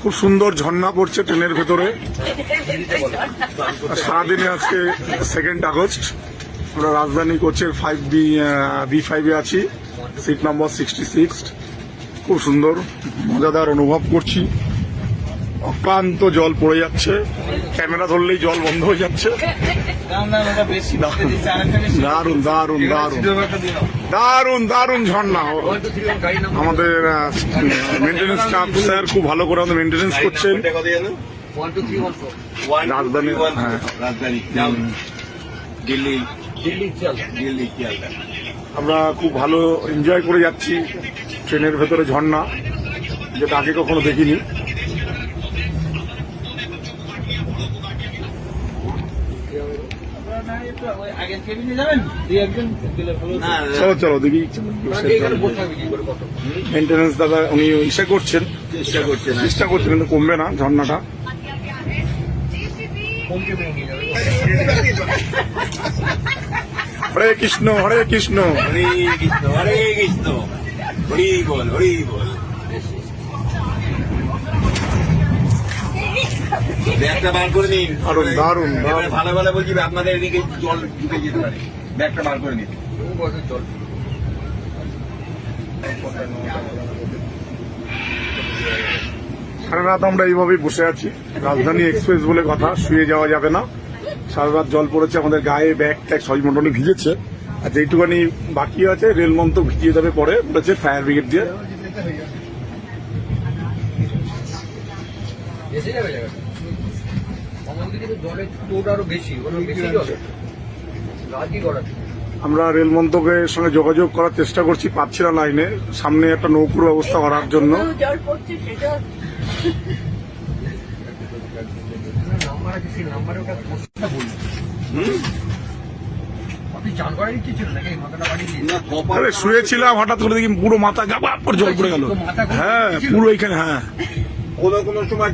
খুব সুন্দর ঝর্ণা পড়ছে ট্রেনের ভেতরে। সারাদিনে আজকে সেকেন্ড আগস্ট। আমরা রাজধানী কোচের ফাইভ বি বি ফাইভে আছি। সিট নম্বর সিক্সটি সিক্স খুব সুন্দর, মজাদার অনুভব করছি। অক্লান্ত জল পড়ে যাচ্ছে। ক্যামেরা ধরলেই জল বন্ধ হয়ে যাচ্ছে। সিনেমাটা দিয়ে দাও। দারুণ দারুণ ঝর্ণা। আমাদের মেনটেন্যান্স স্টাফ স্যার খুব ভালো করে আমাদের মেনটেন্যান্স করছেন। রাজধানী. হ্যাঁ। দিল্লি দিল্লি আমরা খুব ভালো এনজয় করে যাচ্ছি ট্রেনের ভেতরে ঝর্ণা যেটা আগে কখনো দেখিনি। চলো চলো দেখি। দাদা উনি ইসে করছেন। চেষ্টা করছে চেষ্টা করছেন কিন্তু কমবে না ঝর্ণাটা। হরে কৃষ্ণ হরে কৃষ্ণ। হরে কৃষ্ণ হরে কৃষ্ণ। হরি বল হরি বল। ব্যাগটা বার করে নিন। দারুণ, এবারে ভালো ভালো বলছি আপনাদের এদিকে জল ঢুকে যেতে পারে। ব্যাগটা বার করে নিন। জল সারা রাত আমরা এইভাবেই বসে আছি। রাজধানী এক্সপ্রেস বলে কথা শুয়ে যাওয়া যাবে না। সারা রাত জল পড়েছে আমাদের গায়ে ব্যাগ ট্যাগ সবই মোটামুটি ভিজেছে। আর যেইটুখানি বাকি আছে রেল মন্ত্র ভিজিয়ে যাবে পরে বলেছে ফায়ার ব্রিগেড দিয়ে। এসে যাবে জায়গাটা। আমাদের কিন্তু জলের স্টোর আরও বেশি ওখানে বেশি জল। রাজি করা আমরা রেল মন্ত্রকের সঙ্গে যোগাযোগ করার চেষ্টা করছি পাচ্ছি না লাইনে। সামনে একটা নৌকুর ব্যবস্থা করার জন্য। শুয়েছিলাম হঠাৎ করে দেখি পুরো মাথা করে জল পড়ে গেল। হ্যাঁ পুরো এখানে হ্যাঁ। কোনো কোনো সময়